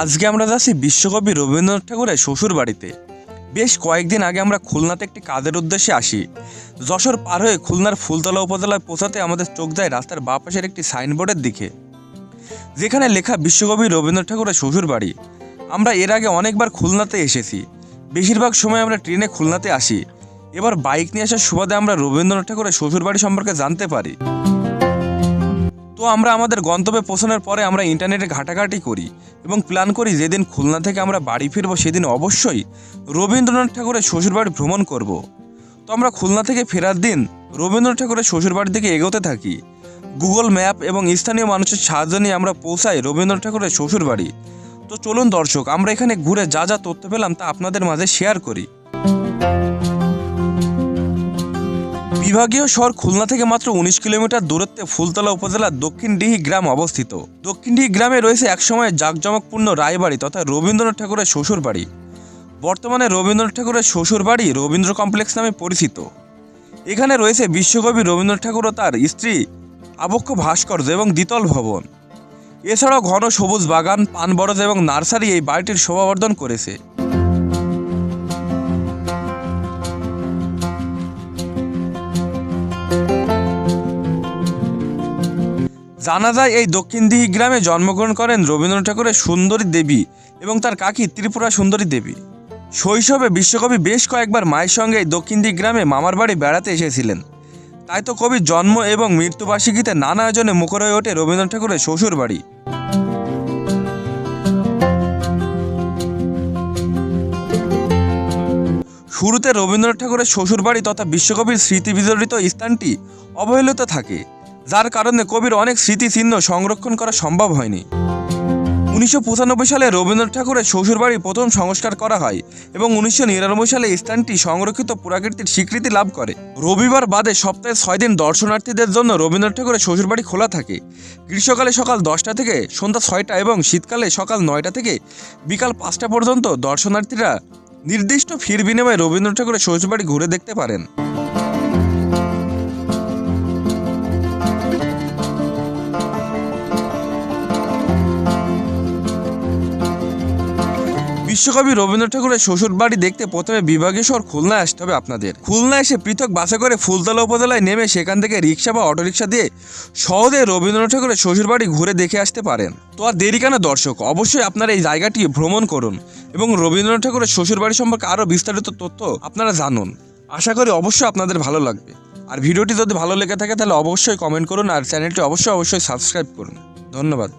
আজকে আমরা যাচ্ছি বিশ্বকবি রবীন্দ্রনাথ ঠাকুরের শ্বশুর বাড়িতে বেশ কয়েকদিন আগে আমরা খুলনাতে একটি কাজের উদ্দেশ্যে আসি। যশোর পার হয়ে খুলনার ফুলতলা উপজেলায় পৌঁছাতে আমাদের চোখ যায় রাস্তার বাঁ পাশের একটি সাইনবোর্ডের দিকে। যেখানে লেখা বিশ্বকবি রবীন্দ্রনাথ ঠাকুরের শ্বশুর বাড়ি আমরা এর আগে অনেকবার খুলনাতে এসেছি। বেশিরভাগ সময় আমরা ট্রেনে খুলনাতে আসি। এবার বাইক নিয়ে আসার সুবাদে আমরা রবীন্দ্রনাথ ঠাকুরের শ্বশুর বাড়ি সম্পর্কে জানতে পারি। তো আমরা আমাদের গন্তব্যে পৌঁছানোর পরে আমরা ইন্টারনেটে ঘাটাঘাটি করি এবং প্ল্যান করি যেদিন খুলনা থেকে আমরা বাড়ি ফিরবো সেদিন অবশ্যই রবীন্দ্রনাথ ঠাকুরের শ্বশুরবাড়ি ভ্রমণ করব। তো আমরা খুলনা থেকে ফেরার দিন রবীন্দ্রনাথ ঠাকুরের শ্বশুরবাড়ির দিকে এগোতে থাকি। গুগল ম্যাপ এবং স্থানীয় মানুষের সাহায্য নিয়ে আমরা পৌঁছাই রবীন্দ্রনাথ ঠাকুরের শ্বশুরবাড়ি। তো চলুন দর্শক, আমরা এখানে ঘুরে যা যা তথ্য পেলাম তা আপনাদের মাঝে শেয়ার করি। বিভাগীয় শহর খুলনা থেকে মাত্র উনিশ কিলোমিটার দূরত্বে ফুলতলা উপজেলার দক্ষিণডিহি গ্রাম অবস্থিত। দক্ষিণডিহি গ্রামে রয়েছে একসময় জাঁকজমকপূর্ণ রায়বাড়ি তথা রবীন্দ্রনাথ ঠাকুরের শ্বশুর বাড়ি বর্তমানে রবীন্দ্রনাথ ঠাকুরের শ্বশুর বাড়ি রবীন্দ্র কমপ্লেক্স নামে পরিচিত। এখানে রয়েছে বিশ্বকবি রবীন্দ্রনাথ ঠাকুর ও তার স্ত্রী আবক্ষ ভাস্কর্য এবং দ্বিতল ভবন। এছাড়াও ঘন সবুজ বাগান, পান বরজ এবং নার্সারি এই বাড়িটির শোভাবর্ধন করেছে। জানা যায় এই দক্ষিণদিহি গ্রামে জন্মগ্রহণ করেন রবীন্দ্রনাথ ঠাকুরের সুন্দরী দেবী এবং তার কাকি ত্রিপুরা সুন্দরী দেবী। শৈশবে বিশ্বকবি বেশ কয়েকবার মায়ের সঙ্গে এই দক্ষিণ দক্ষিণদিহি গ্রামে মামার বাড়ি বেড়াতে এসেছিলেন। তাই তো কবির জন্ম এবং মৃত্যুবার্ষিকীতে নানা আয়োজনে মুখর হয়ে ওঠে রবীন্দ্রনাথ ঠাকুরের শ্বশুর বাড়ি। শুরুতে রবীন্দ্রনাথ ঠাকুরের শ্বশুরবাড়ি তথা বিশ্বকবির স্মৃতি বিজড়িত স্থানটি অবহেলিত থাকে। যার কারণে কবির অনেক স্মৃতিচিহ্ন সংরক্ষণ করা সম্ভব হয়নি। উনিশশো পঁচানব্বই সালে রবীন্দ্রনাথ ঠাকুরের শ্বশুরবাড়ি প্রথম সংস্কার করা হয় এবং উনিশশো নিরানব্বই সালে স্থানটি সংরক্ষিত পুরাকীর্তির স্বীকৃতি লাভ করে। রবিবার বাদে সপ্তাহে ছয় দিন দর্শনার্থীদের জন্য রবীন্দ্রনাথ ঠাকুরের শ্বশুরবাড়ি খোলা থাকে। গ্রীষ্মকালে সকাল দশটা থেকে সন্ধ্যা ছয়টা এবং শীতকালে সকাল নয়টা থেকে বিকাল পাঁচটা পর্যন্ত দর্শনার্থীরা নির্দিষ্ট ফির বিনিময়ে রবীন্দ্রনাথ ঠাকুরের শ্বশুরবাড়ি ঘুরে দেখতে পারেন। বিশ্বকবি রবীন্দ্রনাথ ঠাকুরের শ্বশুর বাড়ি দেখতে প্রথমে বিভাগীয় শহর খুলনায় আসতে হবে আপনাদের। খুলনা এসে পৃথক বাসে করে ফুলতলা উপজেলায় নেমে সেখান থেকে রিক্সা বা অটোরিক্সা দিয়ে সহজে রবীন্দ্রনাথ ঠাকুরের শ্বশুর বাড়ি ঘুরে দেখে আসতে পারেন। তো আর দেরি কেন দর্শক? অবশ্যই আপনারা এই জায়গাটি ভ্রমণ করুন এবং রবীন্দ্রনাথ ঠাকুরের শ্বশুর বাড়ি সম্পর্কে আরও বিস্তারিত তথ্য আপনারা জানুন। আশা করি অবশ্যই আপনাদের ভালো লাগবে। আর ভিডিওটি যদি ভালো লেগে থাকে তাহলে অবশ্যই কমেন্ট করুন আর চ্যানেলটি অবশ্যই অবশ্যই সাবস্ক্রাইব করুন। ধন্যবাদ।